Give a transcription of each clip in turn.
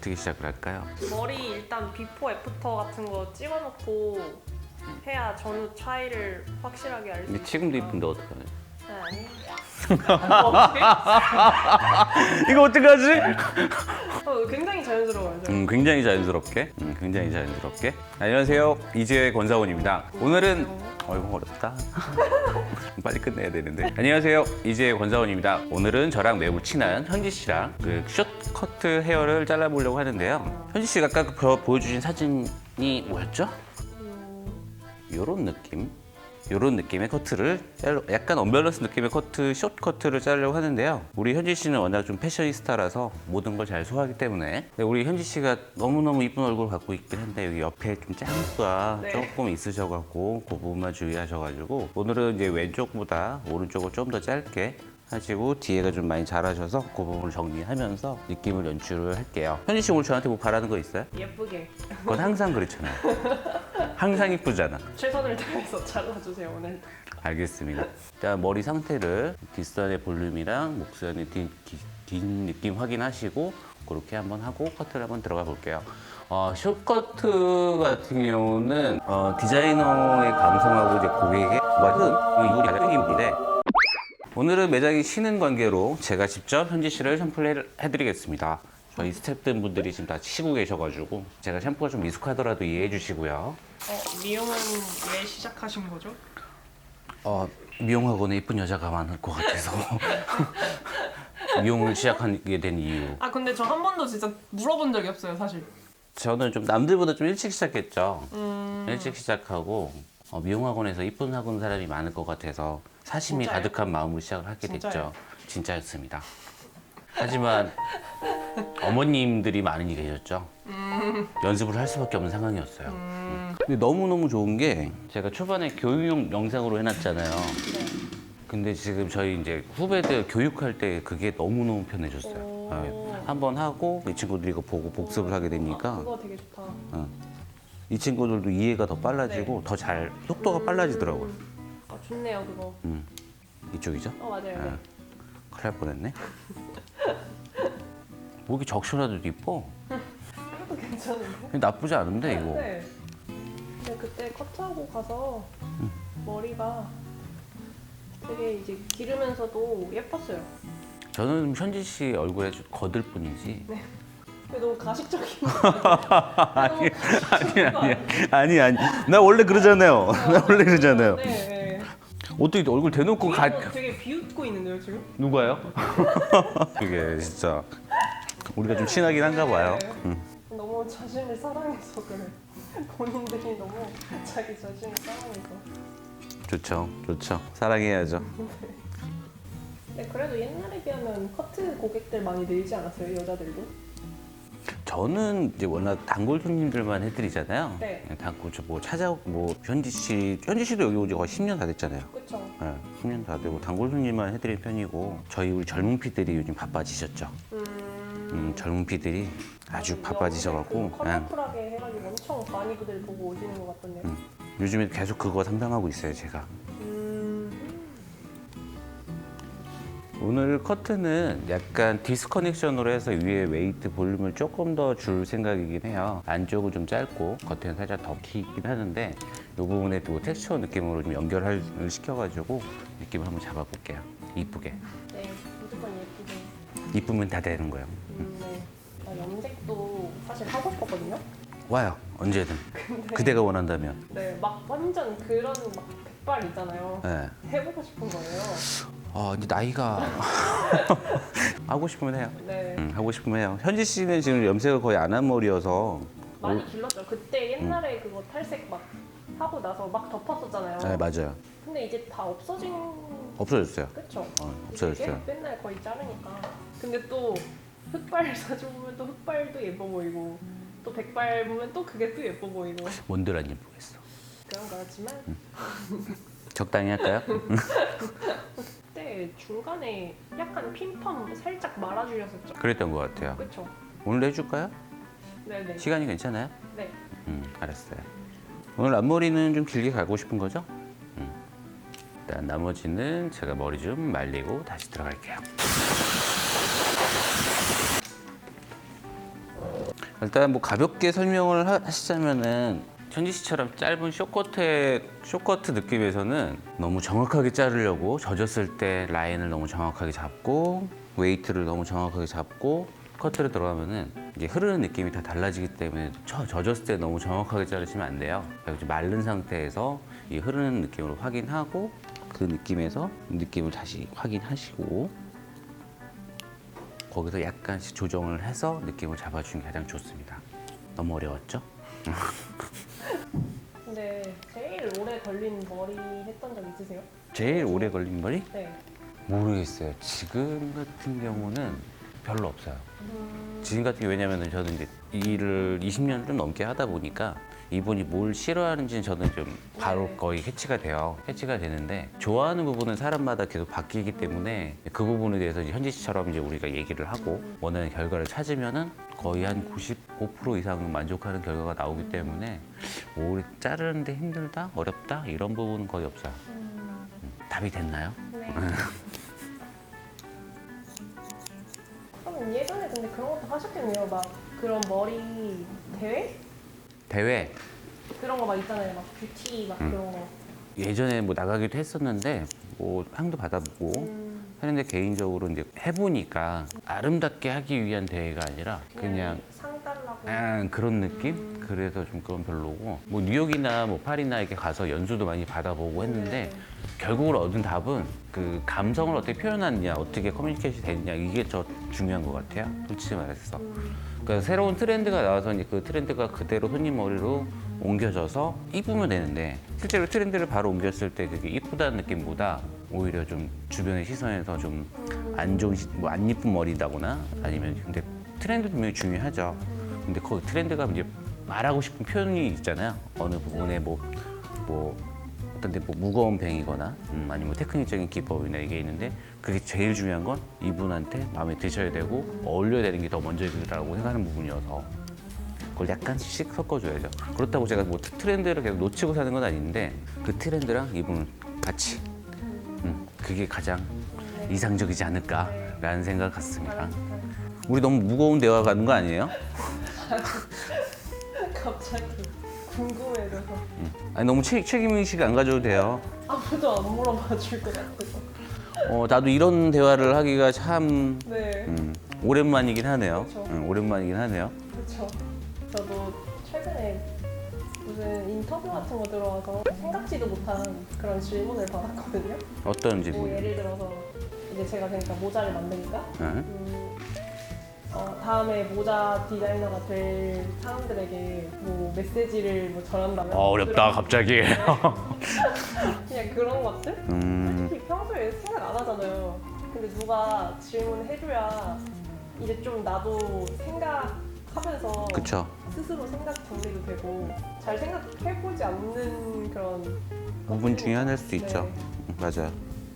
어떻게 시작을 할까요? 머리 일단 비포 애프터 같은 거 찍어놓고 해야 전후 차이를 확실하게 알 수 근데 있어요. 지금도 이쁜데 어떡하냐? 네, 아니. 어떻게? 이거 어떡하지? 어, 굉장히 자연스러워요. 저. 음, 굉장히 자연스럽게. 음, 굉장히 자연스럽게. 안녕하세요. 이재 권사원입니다. 오늘은 어이구 어렵다. 빨리 끝내야 되는데. 안녕하세요. 이재 권사원입니다. 오늘은 저랑 매우 친한 현지 씨랑 그 숏커트 헤어를 잘라보려고 하는데요. 현지 씨가 아까 그 보- 보여주신 사진이 뭐였죠? 요런 느낌. 요런 느낌의 커트를 약간 언밸런스 느낌의 커트, 숏 커트를 자르려고 하는데요. 우리 현지 씨는 워낙 좀 패셔니스타라서 모든 걸 잘 소화하기 때문에 우리 현지 씨가 너무너무 이쁜 얼굴 갖고 있긴 한데 여기 옆에 좀 짱수가 네. 조금 있으셔갖고 그 부분만 주의하셔가지고 오늘은 이제 왼쪽보다 오른쪽을 좀 더 짧게 하시고 뒤에가 좀 많이 자라셔서 그 부분을 정리하면서 느낌을 연출을 할게요. 현지 씨 오늘 저한테 뭐 바라는 거 있어요? 예쁘게 그건 항상 그렇잖아요. 항상 이쁘잖아. 최선을 다해서 잘라주세요 오늘. 알겠습니다. 일단 머리 상태를 뒷선의 볼륨이랑 목선의 뒷, 뒷, 뒷 느낌 확인하시고 그렇게 한번 하고 커트를 한번 들어가 볼게요. 어, 숏커트 같은 경우는 어, 디자이너의 감성하고 이제 고객의 맞은 이율이 가장 힘인데 오늘은 매장이 쉬는 관계로 제가 직접 현지 씨를 샴푸를 해드리겠습니다. 저희 스태프분들이 지금 다 쉬고 계셔가지고 제가 샴푸가 좀 미숙하더라도 이해해 주시고요. 어, 미용은 왜 시작하신 거죠? 어, 미용학원에 이쁜 여자가 많을 것 같아서 미용을 시작하게 된 이유 아 근데 저 한 번도 진짜 물어본 적이 없어요 사실. 저는 좀 남들보다 좀 일찍 시작했죠 일찍 시작하고 어, 미용학원에서 이쁜 학원 사람이 많을 것 같아서 사심이 진짜요? 가득한 마음으로 시작을 하게 됐죠 진짜요? 진짜였습니다 하지만 어머님들이 많이 계셨죠 연습을 할 수밖에 없는 상황이었어요 음. 근데 너무너무 좋은 게 제가 초반에 교육용 영상으로 해놨잖아요 근데 지금 저희 이제 후배들 교육할 때 그게 너무너무 편해졌어요. 오. 네. 한번 하고 이 친구들이 이거 보고 복습을 하게 아, 되니까 그거 되게 좋다. 이 친구들도 이해가 더 빨라지고 더 잘 속도가 빨라지더라고요. 아 좋네요 그거. 음. 이쪽이죠? 어 맞아요. 네. 네. 큰일 날 뻔했네. 뭐 이렇게 적셔놔도 이뻐. 괜찮은데? 나쁘지 않은데 이거. 네. 근데 그때 커트하고 가서 음. 머리가 되게 이제 기르면서도 예뻤어요. 저는 현지 씨 얼굴에 좀 거들 뿐이지. 근데 너무 가식적인 아니 아니 아니 아니 아니. 나 원래 그러잖아요. 나 원래 그러잖아요. 네, 네. 어떻게 얼굴 대놓고 가? 되게 비웃고 있는데요 지금? 누가요? 그게 진짜 우리가 좀 친하긴 한가 봐요. 네. 음. 너무 자신을 사랑해서 그래. 본인들이 너무 자기 자신을 사랑해서. 좋죠, 좋죠. 사랑해야죠. 근데 그래도 옛날에 비하면 커트 고객들 많이 늘지 않았어요 여자들도? 저는 이제 워낙 단골 손님들만 해드리잖아요. 네. 단골 저뭐 찾아 뭐 현지 씨, 현지 씨도 여기 온지 거의 10년 다 됐잖아요. 그쵸? 네, 10년 다 되고 단골 손님만 해드리는 편이고 저희 우리 젊은 피들이 요즘 바빠지셨죠. 음. 음, 젊은 피들이 아주 바빠지셔갖고 그 그냥 컬러풀하게 해가지고 엄청 많이 분들 보고 오시는 것 같던데. 음, 요즘에 계속 그거 상담하고 있어요, 제가. 오늘 커트는 약간 디스커넥션으로 해서 위에 웨이트 볼륨을 조금 더 줄 생각이긴 해요. 안쪽은 좀 짧고 겉에는 살짝 더 길긴 하는데 이 부분에 또 텍스처 느낌으로 좀 연결을 시켜가지고 느낌을 한번 잡아볼게요. 이쁘게. 네, 무조건 예쁘게. 이쁘면 다 되는 거예요. 음, 네. 나 염색도 사실 하고 싶었거든요. 와요. 언제든. 그대가 원한다면. 네, 막 완전 그런 막 백발 있잖아요. 네. 해보고 싶은 거예요. 아, 이제 나이가 하고 싶으면 해요. 네. 음, 하고 싶으면 해요. 현지 씨는 지금 염색을 거의 안 한 머리여서 많이 길렀죠. 그때 옛날에 그거 탈색 막 하고 나서 막 덮었었잖아요. 네, 맞아요. 근데 이제 다 없어진 없어졌어요. 그쵸? 어, 없어졌어요. 맨날 거의 자르니까. 근데 또 흑발 사주 보면 또 흑발도 예뻐 보이고 또 백발 보면 또 그게 또 예뻐 보이고 뭔들 안 예쁘겠어. 그런 거였지만 적당히 할까요? 그때 중간에 약간 핀펌 살짝 말아주셨었죠. 그랬던 것 같아요. 그쵸? 오늘 해줄까요? 네네. 시간이 괜찮아요? 네. 음, 알았어요. 오늘 앞머리는 좀 길게 가고 싶은 거죠? 음. 일단 나머지는 제가 머리 좀 말리고 다시 들어갈게요. 일단 뭐 가볍게 설명을 하- 하시자면은 천지 씨처럼 짧은 쇼커트의 쇼커트 느낌에서는 너무 정확하게 자르려고 젖었을 때 라인을 너무 정확하게 잡고 웨이트를 너무 정확하게 잡고 커트를 들어가면은 이제 흐르는 느낌이 다 달라지기 때문에 저, 젖었을 때 너무 정확하게 자르시면 안 돼요. 마른 상태에서 이 흐르는 느낌으로 확인하고 그 느낌에서 느낌을 다시 확인하시고 거기서 약간씩 조정을 해서 느낌을 잡아주는 게 가장 좋습니다. 너무 어려웠죠? 근데 제일 오래 걸린 머리 했던 적 있으세요? 제일 오래 걸린 머리? 네. 모르겠어요. 지금 같은 경우는 별로 없어요. 지금 같은 경우 왜냐면은 저는 이제 이 일을 20년을 좀 넘게 하다 보니까 이분이 뭘 싫어하는지는 저는 좀 바로 네. 거의 캐치가 돼요. 캐치가 되는데 좋아하는 부분은 사람마다 계속 바뀌기 때문에 그 부분에 대해서 현지 씨처럼 이제 우리가 얘기를 하고 원하는 결과를 찾으면은 거의 한 95% 이상은 만족하는 결과가 나오기 때문에 오래 자르는데 힘들다, 어렵다 이런 부분은 거의 없어요. 음, 답이 됐나요? 네. 예전에 근데 그런 것도 하셨겠네요. 막 그런 머리 대회? 대회 그런 거 막 있잖아요. 막 뷰티 막 음. 그런 거. 예전에 뭐 나가기도 했었는데 뭐 상도 받아보고 음, 하는데 개인적으로 이제 해보니까 아름답게 하기 위한 대회가 아니라 그냥 상 달라고. 아, 그런 느낌? 그래서 좀 그건 별로고 뭐 뉴욕이나 뭐 파리나 이렇게 가서 연수도 많이 받아보고 했는데 네. 결국으로 얻은 답은 그 감성을 어떻게 표현하느냐 어떻게 커뮤니케이션이 되느냐 이게 저 중요한 것 같아요 솔직히 말해서 음, 그러니까 새로운 트렌드가 나와서 그 트렌드가 그대로 손님 머리로 옮겨져서 이쁘면 되는데 실제로 트렌드를 바로 옮겼을 때 그게 이쁘다는 느낌보다 오히려 좀 주변의 시선에서 좀 안 좋은 뭐안 이쁜 머리다거나 아니면 근데 트렌드도 분명히 중요하죠. 근데 그 트렌드가 이제 말하고 싶은 표현이 있잖아요. 어느 부분에 뭐 뭐 어떤 데뭐 무거운 뱅이거나 음, 아니면 뭐 테크닉적인 기법이나 이게 있는데 그게 제일 중요한 건 이분한테 마음에 드셔야 되고 어울려야 되는 게 더 먼저라고 생각하는 부분이어서 그걸 약간씩 섞어줘야죠. 그렇다고 제가 뭐 트렌드를 계속 놓치고 사는 건 아닌데 그 트렌드랑 이분을 같이 음, 그게 가장 네. 이상적이지 않을까라는 생각 같습니다. 우리 너무 무거운 대화 가는 거 아니에요? 갑자기 궁금해져서 아니 너무 책, 책임의식 안 가져도 돼요. 아무도 안 물어봐 줄 것 같아서. 어, 나도 이런 대화를 하기가 참 네. 음, 오랜만이긴 하네요. 음, 오랜만이긴 하네요. 그렇죠. 저도 최근에 무슨 인터뷰 같은 거 들어와서 생각지도 못한 그런 질문을 받았거든요. 어떤 뭐 질문? 예를 들어서 이제 제가 그러니까 모자를 만드니까 응? 음, 어, 다음에 모자 디자이너가 될 사람들에게 뭐 메시지를 뭐 전한다면 어, 어렵다 갑자기. 그런, 그냥 그런 것들 음, 솔직히 평소에 생각 안 하잖아요. 근데 누가 질문해줘야 이제 좀 나도 생각하면서 그쵸. 스스로 생각 정리도 되고 잘 생각해보지 않는 그런 부분 중에 하나일 수도 네. 있죠. 음, 맞아요.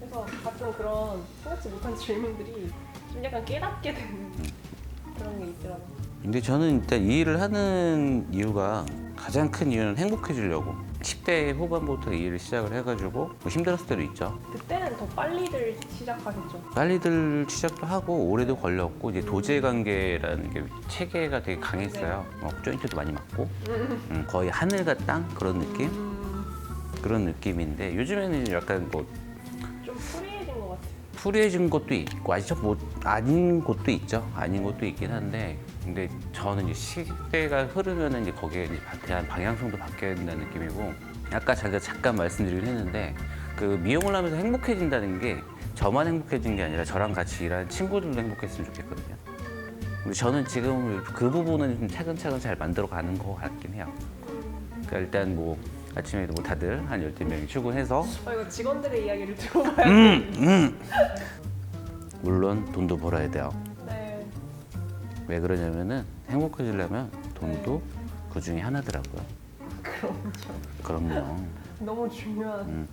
그래서 가끔 그런 생각지 못한 질문들이 좀 약간 깨닫게 되는 그런 게 있더라고요. 근데 저는 일단 이 일을 하는 이유가 가장 큰 이유는 행복해지려고 10대 후반부터 이 일을 시작을 해가지고 뭐 힘들었을 때도 있죠. 그때는 더 빨리들 시작하셨죠. 빨리들 시작도 하고 오래도 걸렸고 이제 도제 관계라는 게 체계가 되게 강했어요. 어, 조인트도 많이 맞고 음, 거의 하늘과 땅 그런 느낌 음, 그런 느낌인데 요즘에는 약간 뭐 풀이해진 것도 있고 아직 뭐 아닌 곳도 있죠. 아닌 곳도 있긴 한데 근데 저는 이제 시대가 흐르면은 이제 거기에 이제 대한 방향성도 바뀌어야 된다는 느낌이고 아까 제가 잠깐 말씀드리긴 했는데 그 미용을 하면서 행복해진다는 게 저만 행복해진 게 아니라 저랑 같이 일하는 친구들도 행복했으면 좋겠거든요. 저는 지금 그 부분은 좀 차근차근 잘 만들어 가는 것 같긴 해요. 그러니까 일단 뭐 아침에도 뭐 다들 한 열댓 명이 출근해서 어, 이거 직원들의 이야기를 들어봐야 음, 음. 물론 돈도 벌어야 돼요. 네. 왜 그러냐면은 행복해지려면 돈도 그 중에 하나더라고요. 그럼요. 그럼요. 너무 중요한.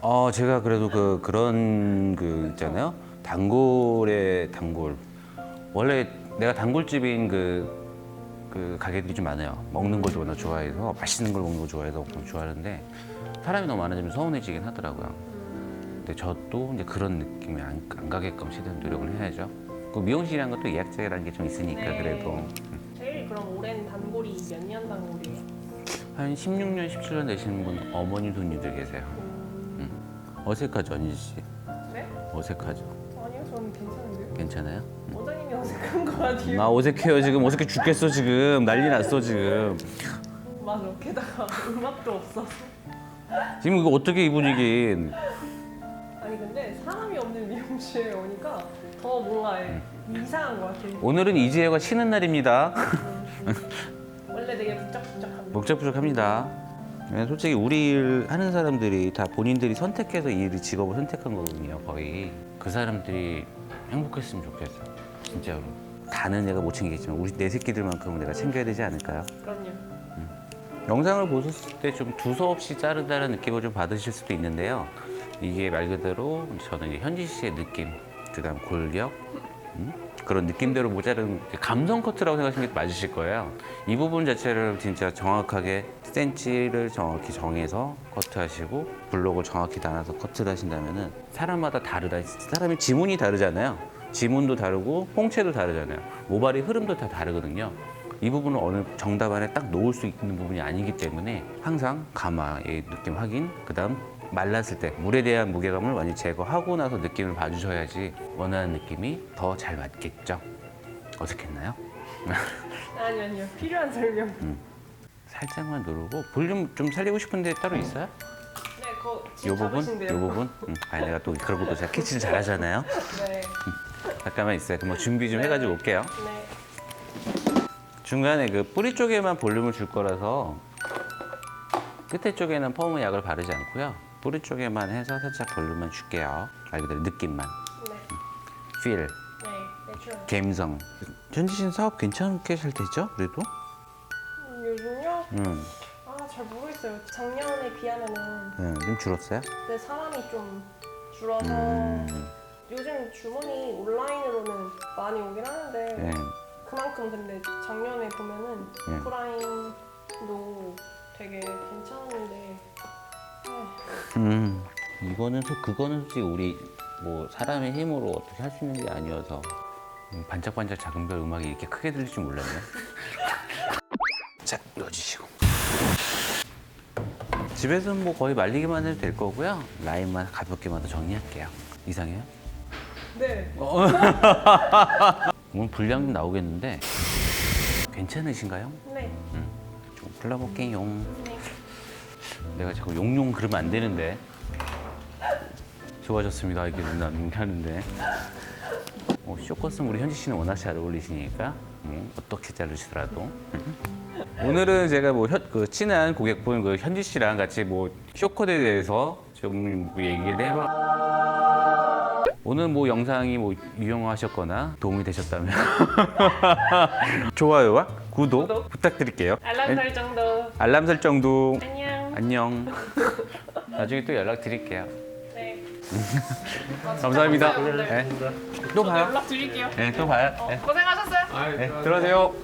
어 제가 그래도 그 그런 그 있잖아요. 단골의 단골. 원래 내가 단골집인 그, 그 가게들이 좀 많아요. 먹는 걸 워낙 좋아해서 맛있는 걸 먹는 걸 좋아해서 좋아하는데 사람이 너무 많아지면 서운해지긴 하더라고요. 근데 저도 이제 그런 느낌이 안, 안 가게끔 최대한 노력을 해야죠. 그 미용실이라는 것도 예약제라는 게 좀 있으니까 네. 그래도 제일 그럼 오랜 단골이 몇 년 단골이에요? 한 16년, 17년 되시는 분 어머니 손님들 계세요. 음, 어색하죠, 언니 씨? 네? 어색하죠. 아니요, 저는 괜찮은데요. 괜찮아요? 어색한 거 아니에요? 나 어색해요 지금 어색해 죽겠어 지금 난리 났어 지금 맞아. 게다가 음악도 없어서. 지금 이거 어떻게 이 분위긴 아니 근데 사람이 없는 미용실에 오니까 더 뭔가 이상한 것 같아요. 오늘은 이지혜가 쉬는 날입니다 원래 되게 북적북적한데. 목적부족합니다 네, 솔직히 우리 일 하는 사람들이 다 본인들이 선택해서 이 일, 직업을 선택한 거거든요 거의 그 사람들이 행복했으면 좋겠어 진짜로 다는 내가 못 챙기겠지만 우리 내 새끼들만큼은 내가 챙겨야 되지 않을까요? 그럼요. 영상을 보셨을 때 좀 두서없이 자르다는 느낌을 좀 받으실 수도 있는데요. 이게 말 그대로 저는 현지 씨의 느낌, 그다음 골격 음? 그런 느낌대로 모자른 감성 커트라고 생각하시는 게 맞으실 거예요. 이 부분 자체를 진짜 정확하게 센치를 정확히 정해서 커트하시고 블록을 정확히 달아서 커트를 하신다면은 사람마다 다르다. 사람이 지문이 다르잖아요. 지문도 다르고 홍채도 다르잖아요. 모발의 흐름도 다 다르거든요. 이 부분은 어느 정답 안에 딱 놓을 수 있는 부분이 아니기 때문에 항상 가마의 느낌 확인, 그 다음 말랐을 때 물에 대한 무게감을 완전히 제거하고 나서 느낌을 봐주셔야지 원하는 느낌이 더 잘 맞겠죠. 어색했나요? 아니 아니요. 필요한 설명. 살짝만 누르고 볼륨 좀 살리고 싶은데 따로 있어요? 네, 그거 요 부분? 요 부분? 음, 아니 내가 또 그런 것도 제가 캐치를 잘하잖아요. 네. 잠깐만 있어요. 그럼 뭐 준비 좀 해가지고 올게요. 네. 중간에 그 뿌리 쪽에만 볼륨을 줄 거라서 끝에 쪽에는 펌은 약을 바르지 않고요. 뿌리 쪽에만 해서 살짝 볼륨만 줄게요. 말 그대로 느낌만. 네. feel, 네. 내추럴. 감성. 현지 씨는 사업 괜찮게 잘 되죠? 그래도? 음, 요즘요? 음, 아, 잘 모르겠어요. 작년에 비하면은 네, 좀 줄었어요? 내 사람이 좀 줄어서 음, 요즘 주문이 온라인으로는 많이 오긴 하는데 네. 그만큼 근데 작년에 보면은 네. 오프라인도 되게 괜찮은데 음, 이거는 소- 그거는 솔직히 우리 뭐 사람의 힘으로 어떻게 할 수 있는 게 아니어서 음, 반짝반짝 작은 별 음악이 이렇게 크게 들릴 줄 몰랐네. 자, 넣어주시고. 집에서는 뭐 거의 말리기만 해도 될 거고요. 라인만 가볍게만 더 정리할게요. 이상해요? 네. 오늘 분량 좀 나오겠는데 괜찮으신가요? 네. 좀 불러볼게요. 네. 내가 자꾸 용용 그러면 안 되는데 좋아졌습니다 이렇게 나는 하는데 어, 쇼컷은 우리 현지 씨는 워낙 잘 어울리시니까 음, 어떻게 자르시더라도 음. 오늘은 제가 뭐 현, 그 친한 고객분 그 현지 씨랑 같이 뭐 쇼컷에 대해서 좀 얘기를 해봐 오늘 뭐 영상이 뭐 유용하셨거나 도움이 되셨다면 좋아요와 구독, 구독. 부탁드릴게요 알람 설정도 알람 설정도 안녕. 안녕. 나중에 또 연락 드릴게요. 네. 감사합니다. 감사해요, 오늘. 네. 또 봐요. 연락 드릴게요. 네, 또 봐요. 어, 네. 고생하셨어요. 네, 들어가세요.